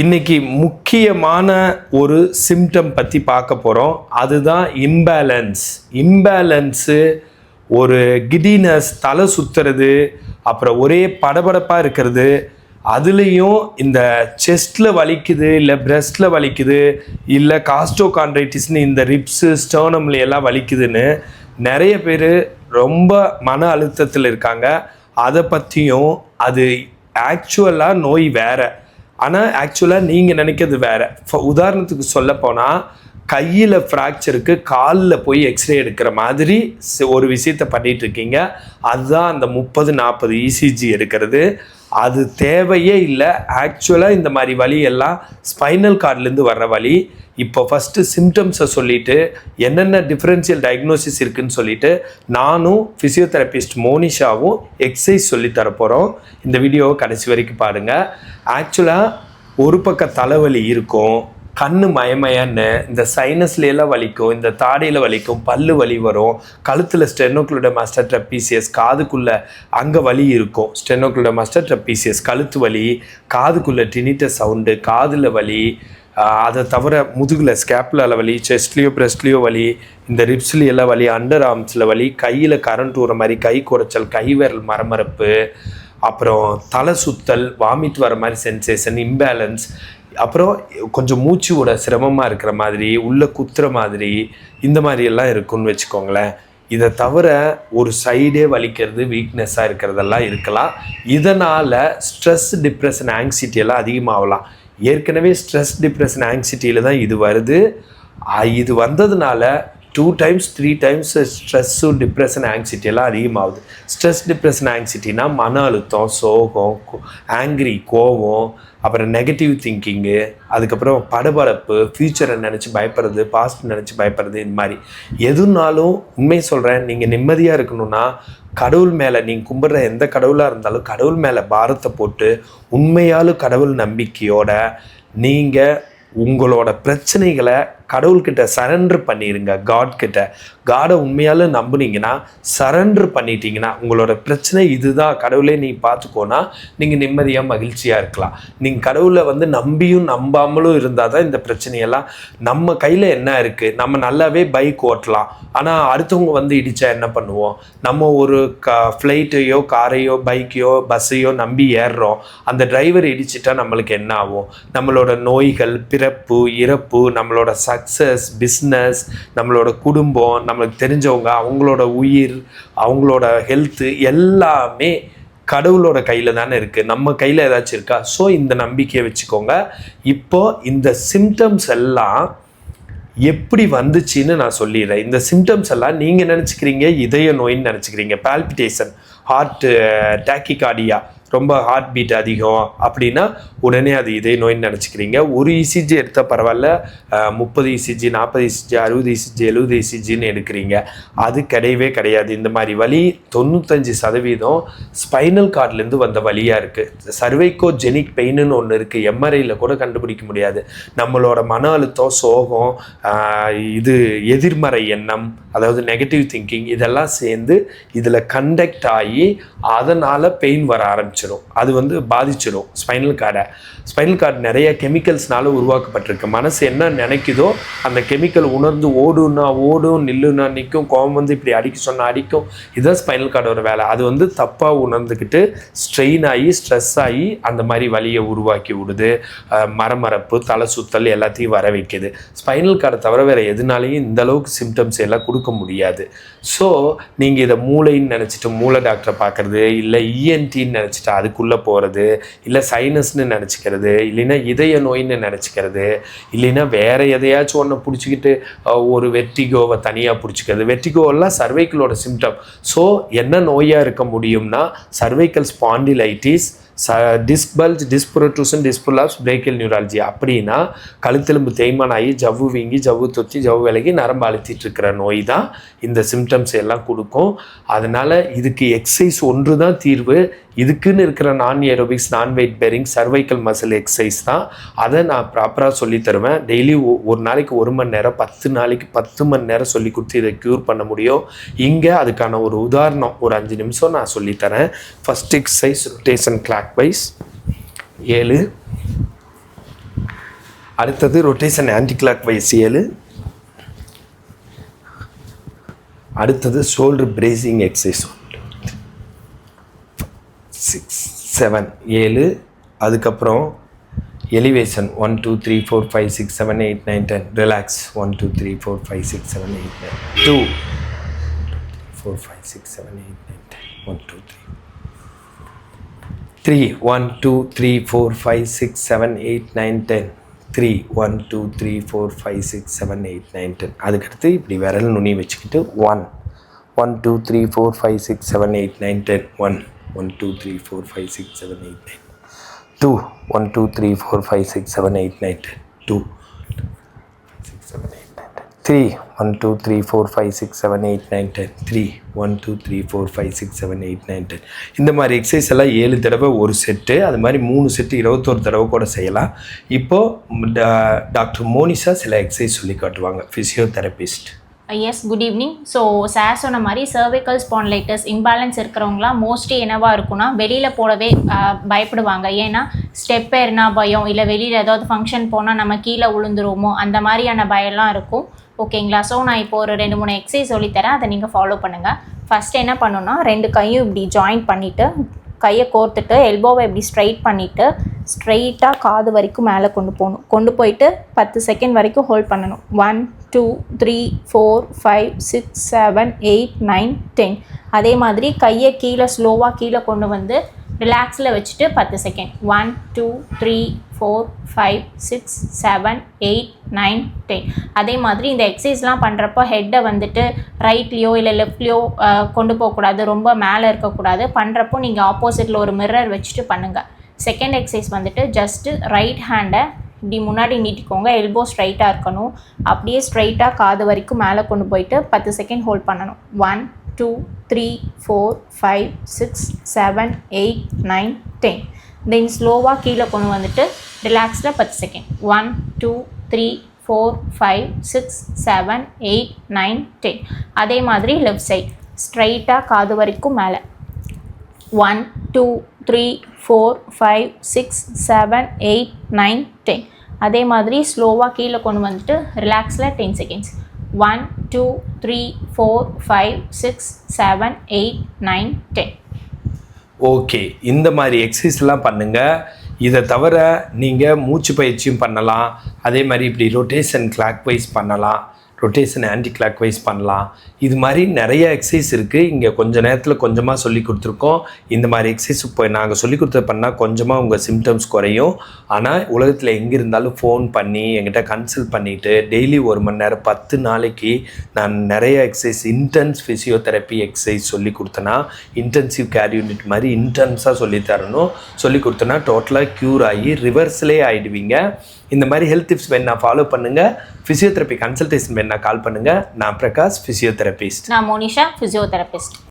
இன்னைக்கு முக்கியமான ஒரு சிம்டம் பற்றி பார்க்க போகிறோம் அதுதான் இம்பேலன்ஸ் இம்பேலன்ஸு ஒரு கிடினஸ் தலை சுற்றுறது அப்புறம் ஒரே படபடப்பாக இருக்கிறது. அதுலேயும் இந்த செஸ்ட்டில் வலிக்குது இல்லை பிரஸ்ட்டில் வலிக்குது இல்லை காஸ்டோகான்ட்ரைட்டிஸ்னு இந்த ரிப்ஸு ஸ்டர்னம்ல எல்லாம் வலிக்குதுன்னு நிறைய பேர் ரொம்ப மன அழுத்தத்தில் இருக்காங்க. அதை பற்றியும் அது ஆக்சுவலாக நோய் வேறு. ஆனால் ஆக்சுவலாக நீங்கள் நினைக்கிறது வேறு. இப்போ உதாரணத்துக்கு சொல்ல போனால் கையில் ஃப்ராக்சருக்கு காலில் போய் எக்ஸ்ரே எடுக்கிற மாதிரி ஒரு விஷயத்த பண்ணிகிட்ருக்கீங்க அதுதான் அந்த முப்பது நாற்பது இசிஜி எடுக்கிறது. அது தேவையே இல்லை. ஆக்சுவலாக இந்த மாதிரி வலி எல்லாம் ஸ்பைனல் கார்ட்லேருந்து வர்ற வலி. இப்போ ஃபஸ்ட்டு சிம்டம்ஸை சொல்லிட்டு என்னென்ன டிஃப்ரென்ஷியல் டயக்னோசிஸ் இருக்குதுன்னு சொல்லிட்டு நானும் ஃபிசியோதெரபிஸ்ட் மோனிஷாவும் எக்ஸசைஸ் சொல்லி போகிறோம் இந்த வீடியோவை கடைசி வரைக்கும் பாருங்கள் ஆக்சுவலாக ஒரு பக்கம் தலைவலி இருக்கும். கண்ணு மயமயன்னு இந்த சைனஸ்லாம் வலிக்கும் இந்த தாடையில் வலிக்கும் பல்லு வலி வரும். கழுத்தில் ஸ்டெனோக்ளோட மாஸ்டர் ட்ரப்பீசியஸ் காதுக்குள்ளே அங்கே வலி இருக்கும். ஸ்டெனோக்ளோட மாஸ்டர் ட்ரப்பீசியஸ் கழுத்து வலி காதுக்குள்ளே டினிட்ட சவுண்டு காதில் வலி அதை தவிர முதுகில் ஸ்கேப்பில் வலி செஸ்ட்லேயோ பிரஸ்ட்லேயோ வலி இந்த ரிப்ஸ்லேயெல்லாம் வலி அண்டர் ஆர்ம்ஸில் வலி கையில் கரண்ட் ஊற மாதிரி கை குறைச்சல் கை விரல் மரமரப்பு அப்புறம் தலை சுத்தல் வாமிட் வர மாதிரி சென்சேஷன் இம்பேலன்ஸ் அப்புறம் கொஞ்சம் மூச்சு விட சிரமமாக இருக்கிற மாதிரி உள்ள குத்துற மாதிரி இந்த மாதிரியெல்லாம் இருக்குன்னு இருக்கும்னு வச்சுக்கோங்களேன். இதை தவிர ஒரு சைடே வலிக்கிறது வீக்னஸாக இருக்கிறதெல்லாம் இருக்கலாம். இதனால் ஸ்ட்ரெஸ் டிப்ரெஷன் ஆங்ஸிட்டி எல்லாம் அதிகமாகலாம். ஏற்கனவே ஸ்ட்ரெஸ் டிப்ரெஷன் ஆங்ஸிட்டியில் தான் இது வருது. இது வந்ததுனால two times three times stress depression anxiety எல்லாம் அதிகமாகுது. ஸ்ட்ரெஸ் டிப்ரெஷன் ஆங்ஸைட்டினா மன அழுத்தம் சோகம் ஆங்க்ரி கோவம் அப்புறம் நெகட்டிவ் திங்கிங்கு அதுக்கப்புறம் படபடப்பு ஃப்யூச்சரை நினச்சி பயப்படுறது பாஸ்ட் நினச்சி பயப்படுறது இந்த மாதிரி. எதுனாலும் உண்மை சொல்கிறேன் நீங்கள் நிம்மதியாக இருக்கணும்னா கடவுள் மேலே நீங்கள் கும்பிட்ற எந்த கடவுளாக இருந்தாலும் கடவுள் மேலே பாரத்தை போட்டு உண்மையாலும் கடவுள் நம்பிக்கையோட நீங்கள் உங்களோட பிரச்சனைகளை கடவுள்கிட்ட சரண்டர் பண்ணிடுங்க காட் கிட்ட. காடை உண்மையால் நம்புனீங்கன்னா சரண்டர் பண்ணிட்டீங்கன்னா உங்களோட பிரச்சனை இதுதான். கடவுளே நீ பார்த்துக்கோனா நீங்கள் நிம்மதியாக மகிழ்ச்சியாக இருக்கலாம். நீங்கள் கடவுளை வந்து நம்பியும் நம்பாமலும் இருந்தால் தான் இந்த பிரச்சனையெல்லாம். நம்ம கையில் என்ன இருக்குது நம்ம நல்லாவே பைக் ஓட்டலாம். ஆனால் அடுத்தவங்க வந்து இடித்தா என்ன பண்ணுவோம்? நம்ம ஒரு க ஃப்ளைட்டையோ காரையோ பைக்கையோ பஸ்ஸையோ நம்பி ஏறுறோம். அந்த டிரைவர் இடிச்சிட்டா நம்மளுக்கு என்ன ஆகும்? நம்மளோட நோய்கள் பிறப்பு இறப்பு நம்மளோட சக்ஸஸ் பிஸ்னஸ் நம்மளோட குடும்பம் நம்மளுக்கு தெரிஞ்சவங்க அவங்களோட உயிர் அவங்களோட ஹெல்த்து எல்லாமே கடவுளோட கையில் தானே இருக்குது நம்ம கையில் ஏதாச்சும் இருக்கா? ஸோ இந்த நம்பிக்கையை வச்சுக்கோங்க. இப்போ இந்த சிம்டம்ஸ் எல்லாம் எப்படி வந்துச்சுன்னு நான் சொல்லிடுறேன். இந்த சிம்டம்ஸ் எல்லாம் நீங்கள் நினச்சிக்கிறீங்க இதய நோயின்னு நினச்சிக்கிறீங்க. பால்பிட்டேஷன் ஹார்ட்டு டேக்கிகார்டியா ரொம்ப ஹார்ட் பீட் அதிகம் அப்படின்னா உடனே அது இதே நோயின்னு நினச்சிக்கிறீங்க. ஒரு இசிஜி எடுத்தால் பரவாயில்ல. முப்பது இசிஜி நாற்பது இசிஜி அறுபது இசிஜி எழுபது இசிஜின்னு எடுக்கிறீங்க. அது கிடையவே கிடையாது. இந்த மாதிரி வலி தொண்ணூத்தஞ்சு சதவீதம் ஸ்பைனல் கார்ட்லேருந்து வந்த வலியாக இருக்குது சர்வைக்கோ ஜெனிக் பெயின்னு ஒன்று இருக்குது எம்ஆர்ஐயில் கூட கண்டுபிடிக்க முடியாது. நம்மளோட மன அழுத்தம் சோகம் இது எதிர்மறை எண்ணம் அதாவது நெகட்டிவ் திங்கிங் இதெல்லாம் சேர்ந்து இதில் கண்டக்ட் ஆகி அதனால் பெயின் வர ஆரம்பிச்சிடும் அது வந்து பாதிச்சிடும். ஸ்பைனல் கார்டை ஸ்பைனல் கார்டு நிறைய கெமிக்கல்ஸ்னால உருவாக்கப்பட்டிருக்கு. மனசு என்ன நினைக்குதோ அந்த கெமிக்கல் உணர்ந்து ஓடுன்னா ஓடும் நில்லுனா நிற்கும் கோபம் வந்து இப்படி அடிக்க சொன்னால் அடிக்கும். இதுதான் ஸ்பைனல் கார்டோட வேலை. அது வந்து தப்பாக உணர்ந்துக்கிட்டு ஸ்ட்ரெயின் ஆகி ஸ்ட்ரெஸ் ஆகி அந்த மாதிரி வலியை உருவாக்கி விடுது. மரமரப்பு தலை சுத்தல் எல்லாத்தையும் வர வைக்குது. ஸ்பைனல் கார்டை தவிர வேறு எதுனாலையும் இந்த அளவுக்கு சிம்டம்ஸ் எல்லாம் கொடுக்க முடியாது. ஸோ நீங்கள் இதை மூளைன்னு நினச்சிட்டு மூளை டாக்டரை பார்க்குறது இல்லை இஎன்டின்னு நினச்சிட்டு அதுக்குள்ளே போகிறது இல்லை சைனஸ்னு நினச்சிக்கிறது இல்லைன்னா இதய நோயின்னு நினச்சிக்கிறது இல்லைன்னா வேறு எதையாச்சும் ஒன்று பிடிச்சிக்கிட்டு ஒரு வெட்டிகோவை தனியாக பிடிச்சிக்கிறது. வெட்டிகோவெல்லாம் சர்வைக்கலோட சிம்டம் ஸோ என்ன நோயாக இருக்க முடியும்னா சர்வைக்கல் ஸ்பாண்டிலைட்டிஸ் ச disc bulge disc protrusion disc prolapse brachial neurology அப்படின்னா கழுத்தெலும்பு தேய்மானம் ஆகி ஜவ்வு வீங்கி ஜவ்வு தொத்தி ஜவ்வு விலகி நரம்பு அழுத்திட்டு இருக்கிற நோய் தான் இந்த சிம்டம்ஸ் எல்லாம் கொடுக்கும். அதனால் இதுக்கு எக்ஸசைஸ் ஒன்று தான் தீர்வு. இதுக்குன்னு இருக்கிற நான் ஏரோபிக்ஸ் நான் weight bearing cervical muscle exercise தான் அதை நான் ப்ராப்பராக சொல்லி தருவேன். டெய்லி ஒரு நாளைக்கு ஒரு மணி நேரம் பத்து நாளைக்கு பத்து மணி நேரம் சொல்லி கொடுத்து இதை க்யூர் பண்ண முடியும். இங்கே அதுக்கான ஒரு உதாரணம் ஒரு அஞ்சு நிமிஷம் நான் சொல்லித்தரேன் first exercise rotation clock wise ஏழு. அடுத்தது ரொட்டேஷன் ஆன்டி கிளாக் வைஸ் ஏழு. அடுத்தது shoulder bracing exercise six seven ஏழு அதுக்கப்புறம் elevation one two three four five six seven eight nine ten relax one two three four five six seven eight nine two four five six seven eight nine ten one two three. Three one two three four five six seven eight nine ten. Three one two three four five six seven eight nine ten. அதுக்கடுத்து இப்படி விரல் நுனி வச்சுக்கிட்டு one. One two three four five six seven eight nine ten. One. One two three four five six seven eight nine two one two three four five six seven eight nine two six seven eight nine three one two three four five six seven eight nine ten three one two three four five six seven eight nine ten இந்த மாதிரி exercise எல்லாம் ஏழு தடவை ஒரு set. அது மாதிரி மூணு set இருபத்தோரு தடவை கூட செய்யலாம். இப்போது டாக்டர் மோனிஷா சில எக்ஸசைஸ் சொல்லி காட்டுவாங்க. Physiotherapist yes good evening so sir சொன்ன மாதிரி சர்வைக்கல் ஸ்பான்லைட்டஸ் இம்பேலன்ஸ் இருக்கிறவங்களாம் மோஸ்ட்லி என்னவாக இருக்கும்னா வெளியில் போடவே uh, பயப்படுவாங்க. ஏன்னா ஸ்டெப் ஏறினா பயம் இல்லை வெளியில் ஏதாவது ஃபங்க்ஷன் போனால் நம்ம கீழே விழுந்துருவோமோ அந்த மாதிரியான பயம்லாம் இருக்கும். ஓகேங்களா ஸோ நான் இப்போ ஒரு ரெண்டு மூணு எக்ஸசைஸ் சொல்லித்தரேன். அதை நீங்கள் ஃபாலோ பண்ணுங்கள் ஃபஸ்ட்டு என்ன பண்ணணும்னா ரெண்டு கையும் இப்படி ஜாயின் பண்ணிவிட்டு கையை கோர்த்துட்டு எல்போவை இப்படி ஸ்ட்ரைட் பண்ணிவிட்டு ஸ்ட்ரைட்டாக காது வரைக்கும் மேலே கொண்டு போகணும். கொண்டு போயிட்டு பத்து செகண்ட் வரைக்கும் ஹோல்ட் பண்ணணும். One two three four five six seven eight nine ten அதே மாதிரி கையை கீழே ஸ்லோவாக கீழே கொண்டு வந்து ரிலாக்ஸில் வச்சுட்டு பத்து second one two three four five six seven eight nine ten அதே மாதிரி இந்த எக்ஸசைஸ்லாம் பண்ணுறப்போ ஹெட்டை வந்துட்டு ரைட்லேயோ இல்லை லெஃப்ட்லேயோ கொண்டு போகக்கூடாது. ரொம்ப மேலே இருக்கக்கூடாது. பண்ணுறப்போ நீங்கள் ஆப்போசிட்டில் ஒரு மிரர் வச்சுட்டு பண்ணுங்கள் செகண்ட் எக்ஸசைஸ் வந்துட்டு ஜஸ்ட்டு ரைட் ஹேண்டை இப்படி முன்னாடி நீட்டிக்கோங்க எல்போ ஸ்ட்ரைட்டாக இருக்கணும். அப்படியே ஸ்ட்ரைட்டாக காது வரைக்கும் மேலே கொண்டு போயிட்டு பத்து செகண்ட் ஹோல்ட் பண்ணணும். One two three four five six seven eight nine ten then ஸ்லோவாக கீழே கொண்டு வந்துட்டு ரிலாக்ஸில் பத்து second one two three four five six seven eight nine ten அதே மாதிரி லெஃப்ட் சைட் ஸ்ட்ரைட்டாக காது வரைக்கும் மேலே. One two three four five six seven eight nine ten அதே மாதிரி ஸ்லோவாக கீழே கொண்டு வந்துட்டு ரிலாக்ஸில் ten seconds one two three four five six seven eight nine ten okay இந்த மாதிரி எக்ஸசைஸ்லாம் பண்ணுங்கள் இதை தவிர நீங்கள் மூச்சு பயிற்சியும் பண்ணலாம். அதே மாதிரி இப்படி ரொட்டேஷன் கிளாக் வைஸ் பண்ணலாம். ரொட்டேஷன் ஆன்டி கிளாக் வைஸ் பண்ணலாம். இது மாதிரி நிறைய எக்ஸசைஸ் இருக்குது இங்கே கொஞ்சம் நேரத்தில் கொஞ்சமாக சொல்லி கொடுத்துருக்கோம். இந்த மாதிரி எக்ஸசைஸ் இப்போ நாங்கள் சொல்லி கொடுத்தது பண்ணால் கொஞ்சமாக உங்கள் சிம்டம்ஸ் குறையும். ஆனால் உலகத்தில் எங்கே இருந்தாலும் ஃபோன் பண்ணி எங்கிட்ட கன்சல்ட் பண்ணிவிட்டு டெய்லி ஒரு மணி நேரம் பத்து நாளைக்கு நான் நிறைய எக்ஸசைஸ் இன்டென்ஸ் ஃபிசியோதெரப்பி எக்ஸசைஸ் சொல்லி கொடுத்தேன்னா இன்டென்சிவ் கேர் யூனிட் மாதிரி இன்டென்ஸாக சொல்லி தரணும். சொல்லி கொடுத்தேன்னா டோட்டலாக க்யூர் ஆகி ரிவர்ஸ்லேயே ஆகிடுவீங்க இந்த மாதிரி ஹெல்த் டிப்ஸ் வேணா ஃபாலோ பண்ணுங்கள் ஃபிசியோதெரப்பி கன்சல்டேஷன் வேணா கால் பண்ணுங்கள் நான் பிரகாஷ் ஃபிசியோதெரபிஸ்ட் நான் மோனிஷா ஃபிசியோதெரபிஸ்ட்